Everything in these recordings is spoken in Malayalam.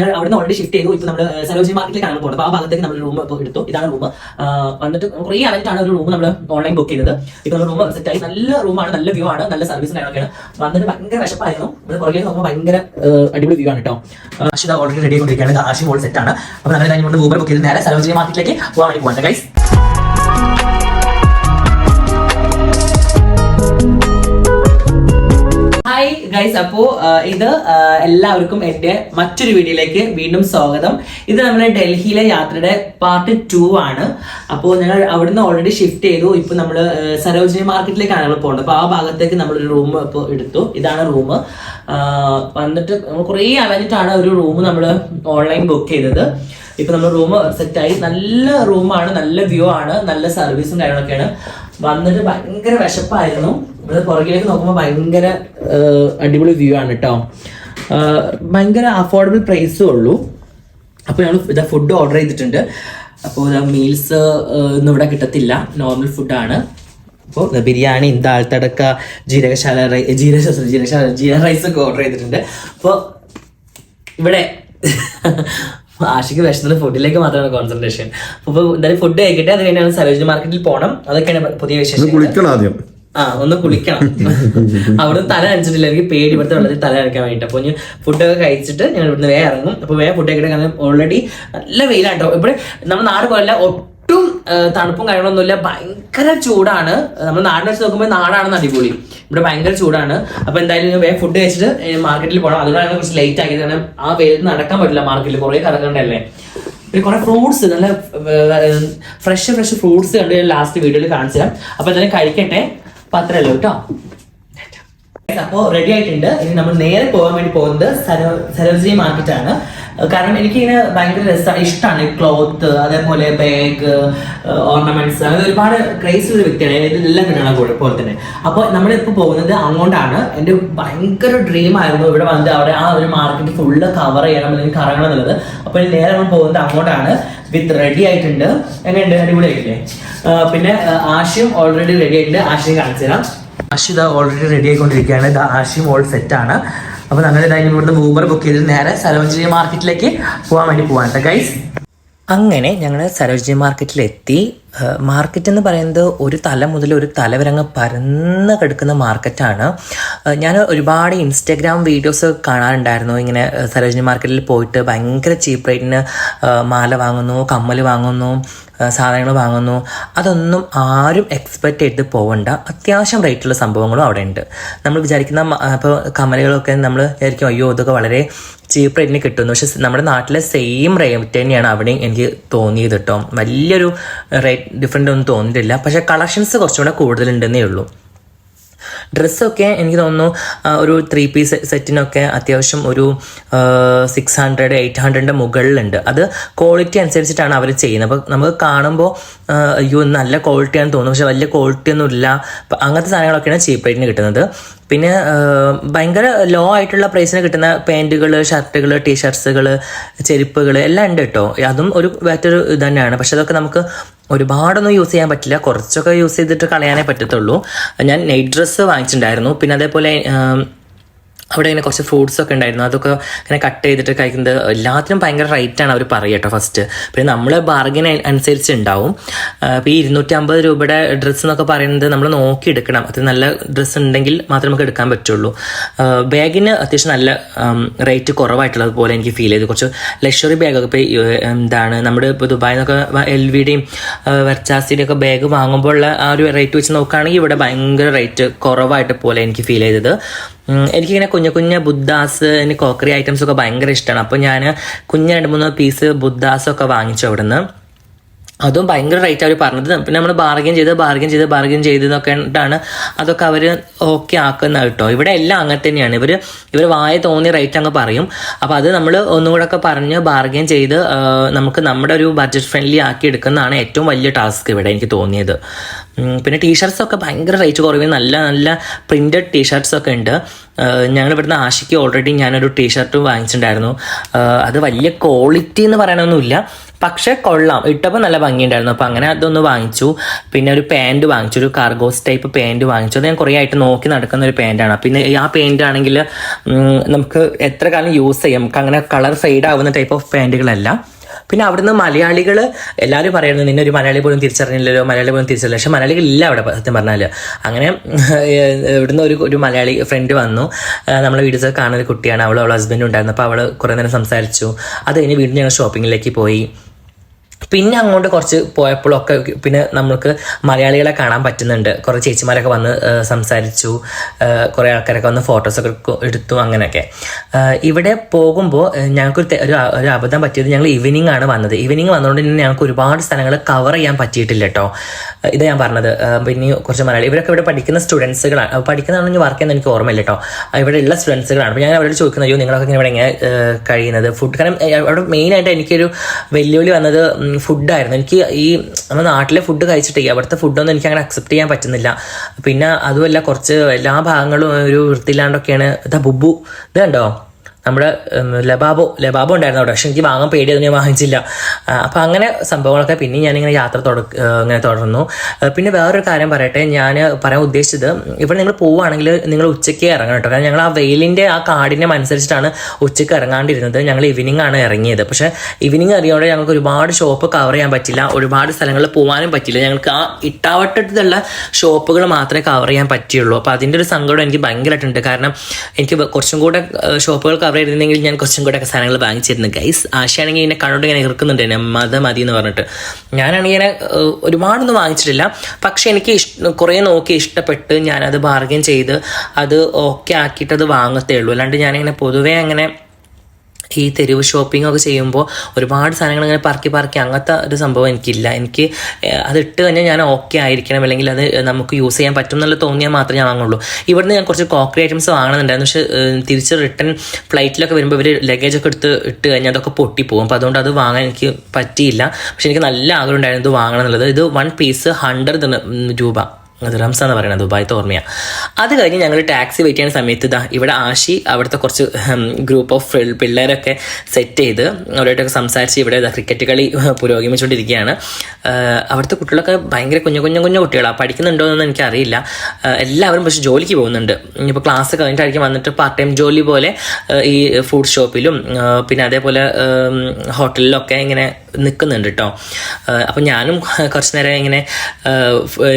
ഞങ്ങൾ അവിടുന്ന് ഓൾറെഡി ഷിഫ്റ്റ് ചെയ്തു. ഇപ്പൊ നമ്മൾ സരോജിനി മാർക്കറ്റിലേക്കാണ് പോകുന്നത് അപ്പോൾ ആ ഭാഗത്തേക്ക് നമ്മൾ റൂം ഇപ്പോൾ എടുത്തു. ഇതാണ് റൂം വന്നിട്ട് കുറേ ആണ് ഒരു റൂം നമ്മൾ ഓൺലൈൻ ബുക്ക് ചെയ്തത്. ഇപ്പൊ റൂം സെറ്റ് ആയി. നല്ല റൂമാണ് നല്ല വ്യൂ ആണ് നല്ല സർവീസ് കാര്യങ്ങളൊക്കെയാണ്. വന്നിട്ട് ഭയങ്കര വിശപ്പായിരുന്നു. ഇവിടെ പുറകെ നോക്കുമ്പോൾ ഭയങ്കര അടിപൊളി വ്യൂ ആണ് കേട്ടോ ആഷിത ഓൾറെഡി റെഡി ആയിക്കൊണ്ടിരിക്കുകയാണ്. ആഷി സെറ്റ് ആണ്. അപ്പോൾ നമ്മൾ കഴിഞ്ഞുകൊണ്ട് ഊബർ ബുക്ക് ചെയ്ത് നേരെ സരോജിനി മാർക്കറ്റിലേക്ക് പോകാൻ വേണ്ടി പോകാൻ ഗൈസ് ഹായ് ഗൈസ് അപ്പോ ഇത് എല്ലാവർക്കും എന്റെ മറ്റൊരു വീഡിയോയിലേക്ക് വീണ്ടും സ്വാഗതം. ഇത് നമ്മുടെ ഡൽഹിയിലെ യാത്രയുടെ പാർട്ട് ടു ആണ്. അപ്പോൾ ഞങ്ങൾ അവിടുന്ന് ഓൾറെഡി ഷിഫ്റ്റ് ചെയ്തു. ഇപ്പൊ നമ്മൾ സരോജിനി മാർക്കറ്റിലേക്കാണ് ഞങ്ങൾ പോകുന്നത് അപ്പോൾ ആ ഭാഗത്തേക്ക് നമ്മൾ ഒരു റൂം ഇപ്പോൾ എടുത്തു. ഇതാണ് റൂം വന്നിട്ട് കുറേ അലഞ്ഞിട്ടാണ് ഒരു റൂം നമ്മൾ ഓൺലൈൻ ബുക്ക് ചെയ്തത്. ഇപ്പൊ നമ്മൾ റൂം സെറ്റ് ആയി. നല്ല റൂമാണ് നല്ല വ്യൂ ആണ്. നല്ല സർവീസും കാര്യങ്ങളൊക്കെയാണ്. വന്നിട്ട് ഭയങ്കര വിശപ്പായിരുന്നു. ഇവിടെ പുറകിലേക്ക് നോക്കുമ്പോൾ ഭയങ്കര അടിപൊളി വ്യൂ ആണ് കേട്ടോ ഭയങ്കര അഫോർഡബിൾ പ്രൈസും ഉള്ളൂ. അപ്പോൾ ഞങ്ങൾ ഇതാ ഫുഡ് ഓർഡർ ചെയ്തിട്ടുണ്ട്. അപ്പോൾ ഇതാ മീൽസ് ഒന്നും ഇവിടെ കിട്ടത്തില്ല. നോർമൽ ഫുഡാണ് അപ്പോൾ ബിരിയാണി ദാൽത്തടക്ക ജീരകശാല റൈ ജീരക ജീരകശാല ജീര റൈസ് ഒക്കെ ഓർഡർ ചെയ്തിട്ടുണ്ട്. അപ്പോൾ ഇവിടെ ആഷിക്ക് വിശന്നത് ഫുഡിലേക്ക് മാത്രമാണ് കോൺസെൻട്രേഷൻ അപ്പോൾ എന്തായാലും ഫുഡ് കഴിക്കട്ടെ. അത് കഴിഞ്ഞാണ് സരോജിനി മാർക്കറ്റിൽ പോകണം അതൊക്കെയാണ് പുതിയ വിശേഷം ആ ഒന്ന് കുളിക്കണം. അവിടെ തല നനച്ചിട്ടില്ല എനിക്ക് പേടി ഇവിടുത്തെ വെള്ളത്തിൽ തല നനയ്ക്കാൻ വേണ്ടിട്ട് അപ്പോൾ ഞാൻ ഫുഡൊക്കെ കഴിച്ചിട്ട് ഞങ്ങൾ ഇവിടുന്ന് വേഗം ഇറങ്ങും. അപ്പോൾ വേഗം ഫുഡ് കഴിക്കാൻ ഓൾറെഡി നല്ല വെയിലാട്ടോ. ഇവിടെ നമ്മുടെ നാട് പോലെ ഒട്ടും തണുപ്പും കാര്യങ്ങളൊന്നുമില്ല. ഭയങ്കര ചൂടാണ്. നമ്മൾ നാടിനെ വെച്ച് നോക്കുമ്പോൾ നാടാണെന്ന് അടിപൊളി. ഇവിടെ ഭയങ്കര ചൂടാണ്. അപ്പോൾ എന്തായാലും വേഗം ഫുഡ് കഴിച്ചിട്ട് മാർക്കറ്റിൽ പോകണം അതുകൊണ്ടാണ് കുറച്ച് ലേറ്റ് ആക്കിയത്. കാരണം ആ വെയിൽ നടക്കാൻ പറ്റില്ല മാർക്കറ്റിൽ കുറേ കറങ്ങണ്ടല്ലേ പിന്നെ കുറെ ഫ്രൂട്ട്സ് നല്ല ഫ്രഷ് ഫ്രഷ് ഫ്രൂട്ട്സ് കണ്ട് ഞാൻ ലാസ്റ്റ് വീഡിയോയിൽ കാണിച്ചു തരാം അപ്പൊ എന്തായാലും കഴിക്കട്ടെ. അപ്പൊ അത്രയല്ലോ കേട്ടോ? അപ്പോൾ റെഡി ആയിട്ടുണ്ട്. ഇനി നമ്മൾ നേരെ പോകാൻ വേണ്ടി പോകുന്നത് സരോ- സരോജിനി മാർക്കറ്റ് ആണ്. കാരണം എനിക്കിങ്ങനെ ഭയങ്കര രസമാണ് ഇഷ്ടമാണ് ക്ലോത്ത് അതേപോലെ ബാഗ് ഓർണമെന്റ്സ് അങ്ങനെ ഒരുപാട് ക്രേസ് ഒരു വ്യക്തിയാണ്. ഇതെല്ലാം കിട്ടണം കൂടെ പോലെ തന്നെ. അപ്പോൾ നമ്മളിപ്പോൾ പോകുന്നത് അങ്ങോട്ടാണ്. എന്റെ ഭയങ്കര ഡ്രീം ആയിരുന്നു ഇവിടെ വന്നിട്ട് അവിടെ ആ ഒരു മാർക്കറ്റ് ഫുള്ള് കവർ ചെയ്യണം അല്ലെങ്കിൽ കറങ്ങണം എന്നുള്ളത്. അപ്പോൾ നേരെ നമ്മൾ പോകുന്നത് അങ്ങോട്ടാണ്. വിത്ത് റെഡി ആയിട്ടുണ്ട്. എങ്ങനെയുണ്ട്? അടിപൊളി ആയിട്ടില്ലേ ആ, പിന്നെ ആശയം ആശയും ഓൾറെഡി റെഡി ആയിട്ടുണ്ട്. ആശയം കാണിച്ചു തരാം. ആഷി ഇതാ ഓൾറെഡി റെഡി ആയിക്കൊണ്ടിരിക്കുകയാണ്. ഇതാ ആഷി ഓൾ സെറ്റ് ആണ്. അപ്പോൾ ഞങ്ങൾ ഇതായാലും ഇവിടുന്ന് ഊബർ ബുക്ക് ചെയ്തിട്ട് നേരെ സരോജിനി മാർക്കറ്റിലേക്ക് പോകാൻ വേണ്ടി പോകാൻ കേട്ടോ ഗൈസ് അങ്ങനെ ഞങ്ങൾ സരോജിനി മാർക്കറ്റിലെത്തി മാർക്കറ്റ് എന്ന് പറയുന്നത് ഒരു തല മുതൽ ഒരു തല വരെ അങ്ങ് പരന്ന് കിടക്കുന്ന മാർക്കറ്റാണ്. ഞാൻ ഒരുപാട് ഇൻസ്റ്റാഗ്രാം വീഡിയോസ് കാണാറുണ്ടായിരുന്നു. ഇങ്ങനെ സരോജിനി മാർക്കറ്റിൽ പോയിട്ട് ഭയങ്കര ചീപ്പ് റേറ്റിന് മാല വാങ്ങുന്നു കമ്മൽ വാങ്ങുന്നു സാധനങ്ങൾ വാങ്ങുന്നു. അതൊന്നും ആരും എക്സ്പെക്റ്റ് ചെയ്ത് പോകണ്ട അത്യാവശ്യം റേറ്റുള്ള സംഭവങ്ങളും അവിടെ ഉണ്ട് നമ്മൾ വിചാരിക്കുന്ന ഇപ്പോൾ കമ്മലുകളൊക്കെ നമ്മൾ വിചാരിക്കും അയ്യോ ഇതൊക്കെ വളരെ ചീപ്പ് റേറ്റിന് കിട്ടുന്നു. പക്ഷെ നമ്മുടെ നാട്ടിലെ സെയിം റേറ്റ് തന്നെയാണ് അവിടെയും എനിക്ക് തോന്നിയത് കേട്ടോ. വലിയൊരു റേറ്റ് ഡിഫറെന്റ് ഒന്നും തോന്നിയിട്ടില്ല. പക്ഷേ കളക്ഷൻസ് കുറച്ചുകൂടെ കൂടുതലുണ്ടെന്നേ ഉള്ളൂ. ഡ്രസ്സൊക്കെ എനിക്ക് തോന്നുന്നു ഒരു ത്രീ പീസ് സെറ്റിനൊക്കെ അത്യാവശ്യം ഒരു സിക്സ് ഹൺഡ്രഡ് എയ്റ്റ് ഹൺഡ്രഡിന്റെ മുകളിലുണ്ട്. അത് ക്വാളിറ്റി അനുസരിച്ചിട്ടാണ് അവർ ചെയ്യുന്നത്. അപ്പോൾ നമുക്ക് കാണുമ്പോൾ അയ്യോ നല്ല ക്വാളിറ്റിയാണെന്ന് തോന്നും പക്ഷെ വലിയ ക്വാളിറ്റി ഒന്നും ഇല്ല. അങ്ങനത്തെ സാധനങ്ങളൊക്കെയാണ് ചീപ്പ് റേറ്റിന് കിട്ടുന്നത്. പിന്നെ ഭയങ്കര ലോ ആയിട്ടുള്ള പ്രൈസിന് കിട്ടുന്ന പാന്റുകൾ ഷർട്ടുകൾ ടീഷർട്സുകൾ ചെരുപ്പുകൾ എല്ലാം ഉണ്ട് കേട്ടോ. അതും ഒരു മറ്റൊരു ഇത് തന്നെയാണ്. പക്ഷെ അതൊക്കെ നമുക്ക് ഒരുപാടൊന്നും യൂസ് ചെയ്യാൻ പറ്റില്ല. കുറച്ചൊക്കെ യൂസ് ചെയ്തിട്ട് കളയാനേ പറ്റത്തുള്ളൂ. ഞാൻ നൈറ്റ് ഡ്രസ്സ് വാങ്ങിച്ചിട്ടുണ്ടായിരുന്നു. പിന്നെ അതേപോലെ അവിടെ ഇങ്ങനെ കുറച്ച് ഫ്രൂട്ട്സ് ഒക്കെ ഉണ്ടായിരുന്നു. അതൊക്കെ ഇങ്ങനെ കട്ട് ചെയ്തിട്ട് കഴിക്കുന്നത് എല്ലാത്തിനും ഭയങ്കര റേറ്റ് ആണ് അവർ പറയുക കേട്ടോ ഫസ്റ്റ് പിന്നെ നമ്മൾ ബാർഗിൻ അനുസരിച്ച് ഉണ്ടാവും അപ്പോൾ ഈ ഇരുന്നൂറ്റി അമ്പത് രൂപയുടെ ഡ്രസ്സ് എന്നൊക്കെ പറയുന്നത് നമ്മൾ നോക്കി എടുക്കണം അത് നല്ല ഡ്രസ്സ് ഉണ്ടെങ്കിൽ മാത്രമേ നമുക്ക് എടുക്കാൻ പറ്റുള്ളൂ. ബാഗിന് അത്യാവശ്യം നല്ല റേറ്റ് കുറവായിട്ടുള്ളത് പോലെ എനിക്ക് ഫീൽ ചെയ്തു. കുറച്ച് ലക്ഷറി ബാഗൊക്കെ ഇപ്പോൾ എന്താണ് നമ്മുടെ ഇപ്പോൾ ദുബായിൽ നിന്നൊക്കെ എൽ വിയുടെയും വെർച്ചാസിന്റെയും ഒക്കെ ബാഗ് വാങ്ങുമ്പോൾ ഉള്ള ആ ഒരു റേറ്റ് വെച്ച് നോക്കുകയാണെങ്കിൽ ഇവിടെ ഭയങ്കര റേറ്റ് കുറവായിട്ട് പോലെ എനിക്ക് ഫീൽ ചെയ്തത്. എനിക്കിങ്ങനെ കുഞ്ഞു കുഞ്ഞു ബുദ്ധാസ് കോക്കറി ഐറ്റംസ് ഒക്കെ ഭയങ്കര ഇഷ്ടമാണ് അപ്പോൾ ഞാൻ കുഞ്ഞ് രണ്ട് മൂന്ന് പീസ് ബുദ്ധാസ് ഒക്കെ വാങ്ങിച്ചു അവിടുന്ന്. അതും ഭയങ്കര റേറ്റ് അവർ പറഞ്ഞത്. പിന്നെ നമ്മൾ ബാർഗൻ ചെയ്ത് ബാർഗൻ ചെയ്ത് ബാർഗൻ ചെയ്തതൊക്കെ ആയിട്ടാണ് അതൊക്കെ അവർ ഓക്കെ ആക്കുന്ന കേട്ടോ. ഇവിടെ എല്ലാം അങ്ങനെ തന്നെയാണ്. ഇവർ ഇവർ വായ തോന്നിയ റേറ്റ് അങ്ങ് പറയും. അപ്പോൾ അത് നമ്മൾ ഒന്നുകൂടെ ഒക്കെ പറഞ്ഞ് ബാർഗൻ ചെയ്ത് നമുക്ക് നമ്മുടെ ഒരു ബഡ്ജറ്റ് ഫ്രണ്ട്ലി ആക്കി എടുക്കുന്നതാണ് ഏറ്റവും വലിയ ടാസ്ക് ഇവിടെ എനിക്ക് തോന്നിയത്. പിന്നെ ടീഷർട്സ് ഒക്കെ ഭയങ്കര റേറ്റ് കുറവ്. നല്ല നല്ല പ്രിന്റഡ് ടീഷർട്സ് ഒക്കെ ഉണ്ട്. ഞങ്ങൾ ഇവിടുന്ന് ആശയ്ക്ക് ഓൾറെഡി ഞാനൊരു ടീഷർട്ട് വാങ്ങിച്ചിട്ടുണ്ടായിരുന്നു. അത് വലിയ ക്വാളിറ്റി എന്ന് പറയാനൊന്നുമില്ല. പക്ഷെ കൊള്ളാം. ഇട്ടപ്പോൾ നല്ല ഭംഗിയുണ്ടായിരുന്നു. അപ്പോൾ അങ്ങനെ അതൊന്ന് വാങ്ങിച്ചു. പിന്നെ ഒരു പാന്റ് വാങ്ങിച്ചു. ഒരു കാർഗോസ് ടൈപ്പ് പാന്റ് വാങ്ങിച്ചു. അത് ഞാൻ കുറേ ആയിട്ട് നോക്കി നടക്കുന്ന ഒരു പാന്റാണ് പിന്നെ ആ പാന്റ് ആണെങ്കിൽ നമുക്ക് എത്ര കാലം യൂസ് ചെയ്യാം? നമുക്ക് അങ്ങനെ കളർ ഫെയ്ഡ് ആവുന്ന ടൈപ്പ് ഓഫ് പാന്റുകളല്ല പിന്നെ അവിടുന്ന് മലയാളികൾ എല്ലാവരും പറയുന്നു നിന്നെ ഒരു മലയാളി പോലും തിരിച്ചറിഞ്ഞില്ലല്ലോ മലയാളി പോലും തിരിച്ചറിയില്ല പക്ഷെ മലയാളികൾ ഇല്ല അവിടെ സത്യം പറഞ്ഞാൽ അങ്ങനെ ഇവിടുന്ന് ഒരു ഒരു മലയാളി ഫ്രണ്ട് വന്നു. നമ്മളെ വീഡിയോസ് കാണുന്ന ഒരു കുട്ടിയാണ്. അവൾ അവൾ ഹസ്ബൻഡ് ഉണ്ടായിരുന്നു. അപ്പോൾ അവൾ കുറേ നേരം സംസാരിച്ചു. അത് കഴിഞ്ഞ് വീണ്ടും ഞങ്ങൾ ഷോപ്പിങ്ങിലേക്ക് പോയി. പിന്നെ അങ്ങോട്ട് കുറച്ച് പോയപ്പോഴൊക്കെ പിന്നെ നമുക്ക് മലയാളികളെ കാണാൻ പറ്റുന്നുണ്ട്. കുറേ ചേച്ചിമാരൊക്കെ വന്ന് സംസാരിച്ചു. കുറേ ആൾക്കാരൊക്കെ വന്ന് ഫോട്ടോസൊക്കെ എടുത്തു അങ്ങനെയൊക്കെ. ഇവിടെ പോകുമ്പോൾ ഞങ്ങൾക്ക് ഒരു ഒരു അബദ്ധം പറ്റിയത് ഞങ്ങൾ ഈവനിങ് ആണ് വന്നത്. ഈവനിങ് വന്നതുകൊണ്ട് തന്നെ ഞങ്ങൾക്ക് ഒരുപാട് സ്ഥലങ്ങൾ കവർ ചെയ്യാൻ പറ്റിയിട്ടില്ല കേട്ടോ. ഇത് ഞാൻ പറഞ്ഞത്. പിന്നെ കുറച്ച് മലയാളി ഇവരൊക്കെ ഇവിടെ പഠിക്കുന്ന സ്റ്റുഡൻസുകളാണ് പഠിക്കുന്നതാണെങ്കിൽ വർക്ക് ചെയ്യുന്ന എനിക്ക് ഓർമ്മയില്ല കേട്ടോ. ഇവിടെ ഉള്ള സ്റ്റുഡൻസുകളാണ് അപ്പോൾ ഞാൻ അവരോട് ചോദിക്കുന്നത് അയ്യോ നിങ്ങളൊക്കെ ഇങ്ങനെ ഇവിടെ എങ്ങനെ കഴിയുന്നത്? ഫുഡ് കാരണം അവിടെ മെയിനായിട്ട് എനിക്കൊരു വെല്ലുവിളി വന്നത് ഫുഡായിരുന്നു എനിക്ക് ഈ നമ്മുടെ നാട്ടിലെ ഫുഡ് കഴിച്ചിട്ട് അവിടുത്തെ ഫുഡൊന്നും എനിക്ക് അങ്ങനെ അക്സെപ്റ്റ് ചെയ്യാൻ പറ്റുന്നില്ല. പിന്നെ അതുമല്ല കുറച്ച് എല്ലാ ഭാഗങ്ങളും ഒരു വൃത്തിയില്ലാണ്ടൊക്കെയാണ്. ഇതാ ബുബു. ഇത് കണ്ടോ? നമ്മുടെ ലബാബോ ലബാബോ ഉണ്ടായിരുന്നു അവിടെ. പക്ഷെ എനിക്ക് വാങ്ങാൻ പേടിയത് ഞാൻ വാങ്ങിച്ചില്ല. അപ്പോൾ അങ്ങനെ സംഭവങ്ങളൊക്കെ പിന്നെ ഞാനിങ്ങനെ യാത്ര തുട ഇങ്ങനെ തുടർന്നു. പിന്നെ വേറൊരു കാര്യം പറയട്ടെ ഞാൻ പറയാൻ ഉദ്ദേശിച്ചത് ഇവിടെ നിങ്ങൾ പോവുകയാണെങ്കിൽ നിങ്ങൾ ഉച്ചയ്ക്ക് ഇറങ്ങണം കേട്ടോ. കാരണം ഞങ്ങൾ ആ വെയിലിന്റെ ആ കാടിനെ അനുസരിച്ചിട്ടാണ് ഉച്ചയ്ക്ക് ഇറങ്ങാണ്ടിരുന്നത്. ഞങ്ങൾ ഈവനിങ് ആണ് ഇറങ്ങിയത്. പക്ഷേ ഈവനിങ് ഇറങ്ങിയോടെ ഞങ്ങൾക്ക് ഒരുപാട് ഷോപ്പ് കവർ ചെയ്യാൻ പറ്റില്ല. ഒരുപാട് സ്ഥലങ്ങളിൽ പോകാനും പറ്റില്ല. ഞങ്ങൾക്ക് ആ ഇട്ടാവട്ടത്തുള്ള ഷോപ്പുകൾ മാത്രമേ കവർ ചെയ്യാൻ പറ്റിയുള്ളൂ. അപ്പോൾ അതിന്റെ ഒരു സങ്കടം എനിക്ക് ഭയങ്കരമായിട്ടുണ്ട്. കാരണം എനിക്ക് കുറച്ചും കൂടെ ഷോപ്പുകൾ കവർ ചെയ്തിരുന്നെങ്കിൽ ഞാൻ കുറച്ചും കൂടെ ഒക്കെ സാധനങ്ങൾ വാങ്ങിച്ചിരുന്നു ഗൈസ് ആശയാണെങ്കിൽ എന്നെ കണ്ടോണ്ട് ഇങ്ങനെ ഇറക്കുന്നുണ്ട് എന്നെ മത മതി എന്ന് പറഞ്ഞിട്ട്. ഞാനാണെങ്കിൽ ഇങ്ങനെ ഒരുപാടൊന്നും വാങ്ങിച്ചിട്ടില്ല. പക്ഷേ എനിക്ക് ഇഷ്ട കുറേ നോക്കി ഇഷ്ടപ്പെട്ട് ഞാനത് ബാർഗൈൻ ചെയ്ത് അത് ഓക്കെ ആക്കിയിട്ട് അത് വാങ്ങത്തേ ഉള്ളൂ. അല്ലാണ്ട് ഞാനിങ്ങനെ പൊതുവേ അങ്ങനെ ഈ തെരുവ് ഷോപ്പിംഗ് ഒക്കെ ചെയ്യുമ്പോൾ ഒരുപാട് സാധനങ്ങൾ ഇങ്ങനെ പറക്കി പറക്കി അങ്ങനത്തെ ഒരു സംഭവം എനിക്കില്ല. എനിക്ക് അത് ഇട്ട് തന്നെ ഞാൻ ഓക്കെ ആയിരിക്കണം. അല്ലെങ്കിൽ അത് നമുക്ക് യൂസ് ചെയ്യാൻ പറ്റും എന്നുള്ള തോന്നിയാൽ മാത്രമേ ഞാൻ വാങ്ങുള്ളൂ. ഇവിടുന്ന് ഞാൻ കുറച്ച് കോക്കറി ഐറ്റംസ് വാങ്ങണമെന്നുണ്ടായിരുന്നു പക്ഷേ തിരിച്ച് റിട്ടേൺ ഫ്ലൈറ്റിലൊക്കെ വരുമ്പോൾ ഇവർ ലഗേജ് ഒക്കെ എടുത്ത് ഇട്ട് കഴിഞ്ഞാൽ അതൊക്കെ പൊട്ടിപ്പോകും അപ്പോൾ അതുകൊണ്ട് അത് വാങ്ങാൻ എനിക്ക് പറ്റിയില്ല. പക്ഷെ എനിക്ക് നല്ല ആഗ്രഹം ഉണ്ടായിരുന്നു ഇത് വാങ്ങണം എന്നുള്ളത്. ഇത് വൺ പീസ് ഹൺഡ്രഡ് രൂപ. അത് റംസ എന്ന് പറയുന്നത് ദുബായത്തെ ഓർമ്മയാണ് അത് കഴിഞ്ഞ് ഞങ്ങൾ ടാക്സി വെയിറ്റ് ചെയ്യുന്ന സമയത്ത് ഇതാ ഇവിടെ ആഷി അവിടുത്തെ കുറച്ച് ഗ്രൂപ്പ് ഓഫ് പിള്ളേരൊക്കെ സെറ്റ് ചെയ്ത് അവരുമായിട്ടൊക്കെ സംസാരിച്ച് ഇവിടെ ക്രിക്കറ്റ് കളി പുരോഗമിച്ചുകൊണ്ടിരിക്കുകയാണ്. അവിടുത്തെ കുട്ടികളൊക്കെ ഭയങ്കര കുഞ്ഞു കുഞ്ഞു കുഞ്ഞു കുട്ടികളാണ് പഠിക്കുന്നുണ്ടോ എന്നൊന്നും എനിക്കറിയില്ല എല്ലാവരും പക്ഷെ ജോലിക്ക് പോകുന്നുണ്ട്. ഇനിയിപ്പോൾ ക്ലാസ് കഴിഞ്ഞിട്ടായിരിക്കും വന്നിട്ട് പാർട്ട് ടൈം ജോലി പോലെ ഈ ഫുഡ് ഷോപ്പിലും പിന്നെ അതേപോലെ ഹോട്ടലിലൊക്കെ ഇങ്ങനെ നിൽക്കുന്നുണ്ട് കേട്ടോ അപ്പം ഞാനും കുറച്ച് നേരം ഇങ്ങനെ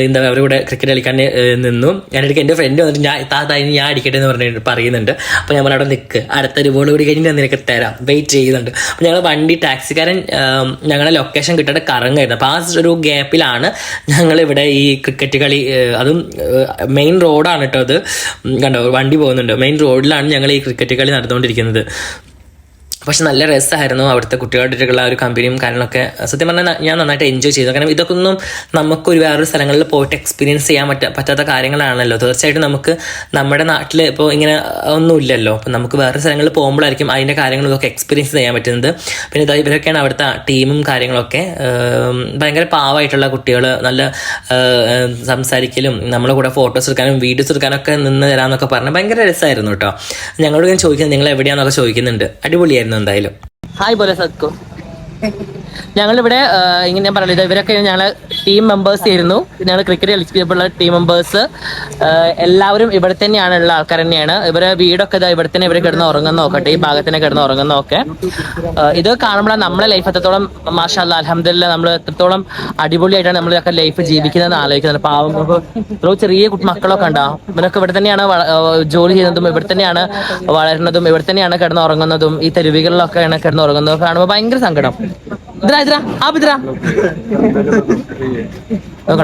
എന്താ അവരുടെ ക്രിക്കറ്റ് കളിക്കാൻ നിന്നു. ഞാനിടയ്ക്ക് എന്റെ ഫ്രണ്ട് വന്നിട്ട് ഞാൻ താത്ത ഇനി ഞാൻ അടിക്കട്ടെ എന്ന് പറഞ്ഞിട്ട് പറയുന്നുണ്ട്. അപ്പോൾ ഞാൻ അവിടെ നിൽക്ക് അടുത്ത ഒരു ബോൾ കൂടി കഴിഞ്ഞ് ഞാൻ നിനക്ക് തരാം. വെയിറ്റ് ചെയ്യുന്നുണ്ട്. അപ്പോൾ ഞങ്ങൾ വണ്ടി ടാക്സിക്കാരൻ ഞങ്ങളുടെ ഞങ്ങളെ ലൊക്കേഷൻ കിട്ടാതെ കറങ്ങായിരുന്നു. അപ്പോൾ ആ ഒരു ഗ്യാപ്പിലാണ് ഞങ്ങളിവിടെ ഈ ക്രിക്കറ്റ് കളി അതും മെയിൻ റോഡാണ് കേട്ടോ അത്. കണ്ടോ വണ്ടി പോകുന്നുണ്ട്. മെയിൻ റോഡിലാണ് ഞങ്ങൾ ഈ ക്രിക്കറ്റ് കളി നടന്നുകൊണ്ടിരിക്കുന്നത്. പക്ഷെ നല്ല രസമായിരുന്നു അവിടുത്തെ കുട്ടികളുടെ ആ ഒരു കമ്പനിയും കാര്യങ്ങളൊക്കെ. സത്യം പറഞ്ഞാൽ ഞാൻ നന്നായിട്ട് എൻജോയ് ചെയ്തു. കാരണം ഇതൊക്കെ ഒന്നും നമുക്കൊരു വേറൊരു സ്ഥലങ്ങളിൽ പോയിട്ട് എക്സ്പീരിയൻസ് ചെയ്യാൻ പറ്റ പറ്റാത്ത കാര്യങ്ങളാണല്ലോ. തീർച്ചയായിട്ടും നമുക്ക് നമ്മുടെ നാട്ടിൽ ഇപ്പോൾ ഇങ്ങനെ ഒന്നും ഇല്ലല്ലോ അപ്പം നമുക്ക് വേറെ സ്ഥലങ്ങളിൽ പോകുമ്പോഴായിരിക്കും അതിന്റെ കാര്യങ്ങളും ഒക്കെ എക്സ്പീരിയൻസ് ചെയ്യാൻ പറ്റുന്നത്. പിന്നെ ഇതാ ഇവരൊക്കെയാണ് അവിടുത്തെ ടീമും കാര്യങ്ങളൊക്കെ. ഭയങ്കര പാവമായിട്ടുള്ള കുട്ടികൾ നല്ല സംസാരിക്കലും നമ്മളെ കൂടെ ഫോട്ടോസ് എടുക്കാനും വീഡിയോസ് എടുക്കാനൊക്കെ നിന്ന് തരാമെന്നൊക്കെ പറഞ്ഞ് ഭയങ്കര രസമായിരുന്നു കേട്ടോ. ഞങ്ങളോട് ഞാൻ ചോദിക്കുന്നത് നിങ്ങൾ എവിടെയാണെന്നൊക്കെ ചോദിക്കുന്നുണ്ട്. അടിപൊളിയായിരുന്നു. എന്തായാലും ഹായ് പോലെ സത്കോ. ഞങ്ങളിവിടെ ഇങ്ങനെ ഞാൻ പറയുന്നത് ഇവരൊക്കെ ഞങ്ങൾ ടീം മെമ്പേഴ്സ് ആയിരുന്നു. ഞങ്ങൾ ക്രിക്കറ്റ് കളിച്ചിട്ടുള്ള ടീം മെമ്പേഴ്സ് എല്ലാവരും ഇവിടെ തന്നെയാണ് ഉള്ള ആൾക്കാർ തന്നെയാണ്. ഇവരെ വീടൊക്കെ ഇതാ ഇവിടെ തന്നെ ഇവർ കിടന്ന് ഉറങ്ങുന്ന നോക്കട്ടെ ഈ ഭാഗത്തിനെ കിടന്ന് ഉറങ്ങുന്ന നോക്കെ. ഇത് കാണുമ്പോഴാണ് നമ്മളെ ലൈഫ് എത്രത്തോളം മാഷാല്ല അലഹമില്ല നമ്മൾ എത്രത്തോളം അടിപൊളിയായിട്ടാണ് നമ്മളൊക്കെ ലൈഫ് ജീവിക്കുന്നത് ആലോചിക്കുന്നത്. പാവം ഇപ്പൊ ചെറിയ മക്കളൊക്കെ ഉണ്ടാവും ഇവരൊക്കെ ഇവിടെ തന്നെയാണ് ജോലി ചെയ്യുന്നതും ഇവിടെ തന്നെയാണ് വളരുന്നതും ഇവിടെ തന്നെയാണ് കിടന്ന് ഉറങ്ങുന്നതും ഈ തെരുവികളിലൊക്കെയാണ് കിടന്ന് ഉറങ്ങുന്നതും കാണുമ്പോൾ ഭയങ്കര സങ്കടം. ഇതാ ഇതാ ആപ്പ് ഇതാ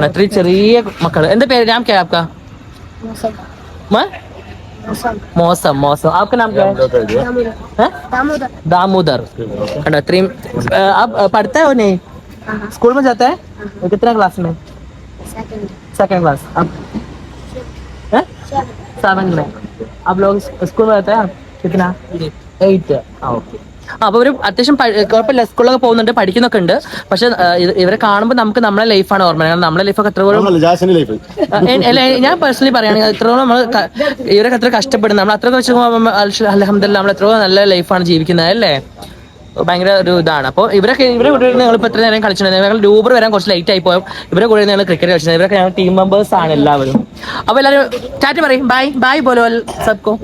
ഇത്രയും ചെറിയ എന്താ പേര്? നാം ക്യാ ആപ്കാ दामोदर आप पढ़ते हो नहीं स्कूल में जाता है कितना क्लास में सेकंड क्लास आप सेवन में आप लोग स्कूल में जाते हैं कितना एट ओके ഓക്കെ അപ്പൊ അവർ അത്യാവശ്യം കുഴപ്പമില്ല സ്കൂളിലൊക്കെ പോകുന്നുണ്ട് പഠിക്കുന്നൊക്കെ ഉണ്ട്. പക്ഷെ ഇവരെ കാണുമ്പോൾ നമുക്ക് നമ്മളെ ലൈഫാണ് ഓർമ്മ. കാരണം നമ്മളെ ലൈഫൊക്കെ അല്ല, ഞാൻ പേഴ്സണലി പറയുകയാണെങ്കിൽ എത്രത്തോളം നമ്മൾ ഇവരൊക്കെ എത്ര കഷ്ടപ്പെടുന്നു. നമ്മൾ അത്രയൊക്കെ വെച്ച് അലഹമില്ല നമ്മൾ എത്രയോ നല്ല ലൈഫാണ് ജീവിക്കുന്നത് അല്ലേ? ഭയങ്കര ഒരു ഇതാണ്. അപ്പോൾ ഇവരൊക്കെ ഇവരെ കൂടെ ഞങ്ങൾ ഇപ്പോൾ എത്ര നേരം കളിച്ചിട്ടുണ്ടായിരുന്നു ഞങ്ങൾ ലൂബർ വരാൻ കുറച്ച് ലേറ്റ് ആയി പോയും ഇവരെ കൂടെ ഞങ്ങൾ ക്രിക്കറ്റ് കളിച്ചിട്ടുണ്ട്. ഇവരൊക്കെ ഞങ്ങൾ ടീം മെമ്പേഴ്സ് ആണ് എല്ലാവരും. അപ്പോൾ എല്ലാവരും ചാറ്റ് പറയും. Bye bye ബോലോ സബ്കോ